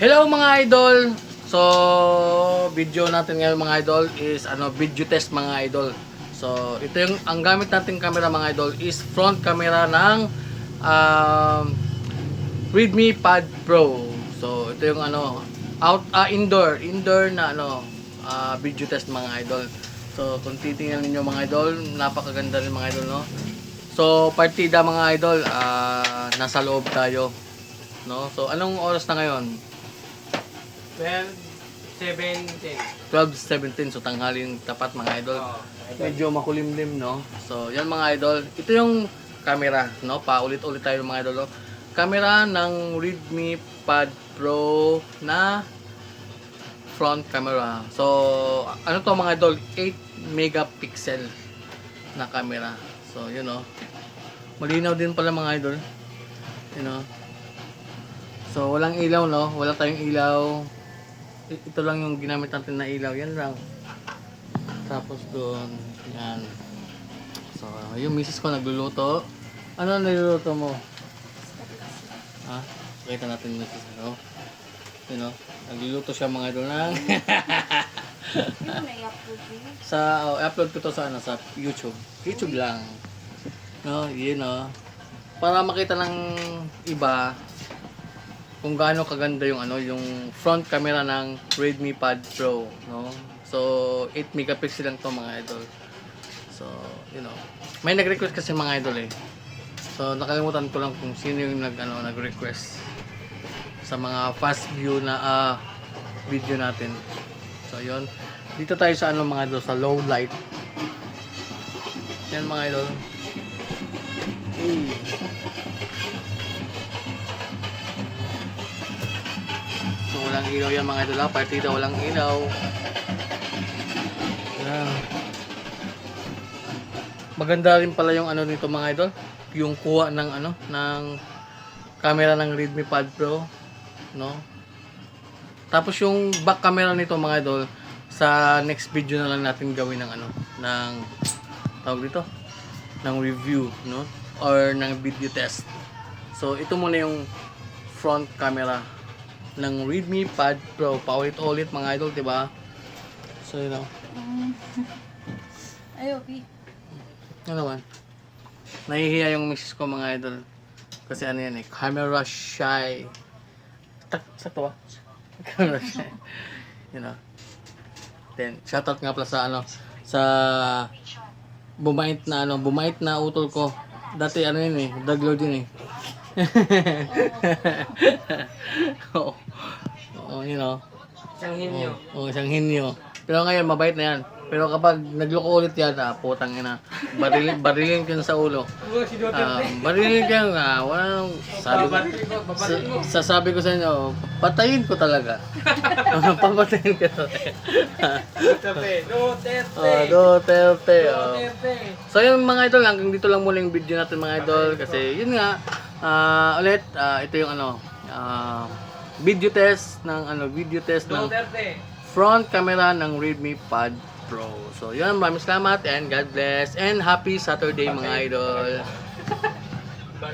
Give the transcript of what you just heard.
Hello mga idol! So, video natin ngayon mga idol is ano, video test mga idol. So, ito yung ang gamit nating camera mga idol is front camera ng um, Redmi Pad Pro. So, ito yung ano, out ah, indoor, indoor na ano, ah, video test mga idol. So, kung titingnan niyo mga idol, napakaganda rin mga idol, no? So, partida mga idol, ah, nasa loob tayo. No? So, anong oras na ngayon? 12, 7, 10. 12.17 so tanghaling tapat mga idol. Oh, medyo makulimlim no? So yan mga idol. Ito yung camera no? Paulit-ulit tayo mga idol no? camera ng Redmi Pad Pro na front camera. So ano to mga idol? 8 megapixel na camera. So yun no? Malinaw din pala mga idol. You know so walang ilaw no? Wala tayong ilaw ito lang yung ginamit natin na ilaw. Yan lang. Tapos doon yan. So yung misis ko nagluluto. Ano niluluto mo? Ha? Kita natin yung misis ko. You know nagluluto siya mga idol ng sa oh, upload ko to sa ano sa YouTube. YouTube lang. No yun no para makita ng iba kung gaano kaganda yung ano yung front camera ng Redmi Pad Pro no? So 8 megapixel lang to mga idol. So you know. May nag-request kasi mga idol eh. So nakalimutan ko lang kung sino yung nag ano nag-request sa mga fast view na ah, video natin. So yun. Dito tayo sa ano mga idol sa low light. Yan mga idol. Hey. So walang ilaw yan mga idol ha. Partida walang ilaw. Yan. Maganda rin pala yung ano nito mga idol. Yung kuha ng ano ng camera ng Redmi Pad Pro, no? Tapos yung back camera nito mga idol sa next video na lang natin gawin ng ano ng tawag dito ng review, no? Or ng video test. So ito muna yung front camera ng Redmi Pad Pro. Paulit-ulit mga idol, 'di ba? So, you know, Ay, okay. ano naman. Nahihiya yung misis ko mga idol. Kasi ano yan eh, camera shy. Tak, sakto ba? Camera shy. You know. Then, shoutout nga pala sa ano, sa bumait na ano, bumait na utol ko. Dati ano yun eh, drug lord yun eh. Oo. Oo, you know. Isang hinyo. Oo, isang hinyo. Pero ngayon, mabait na yan. Pero kapag nagloko ulit yan, ah, putang ina. Barilin, barilin ka sa ulo. Ah, barilin ka nga. Walang, sabi ko, Babatiin mo, babatiin mo. sa, sasabi ko sa inyo, patayin ko talaga. Papatayin ko talaga. Duterte. Duterte. oh, Duterte. Oh. So yung mga idol, hanggang dito lang muna yung video natin mga idol. Kasi yun nga, ah, ulit, ah, ito yung ano, ah, video test ng ano, video test ng front camera ng Redmi Pad Pro. So, yun, maraming salamat and God bless and happy Saturday mga idol.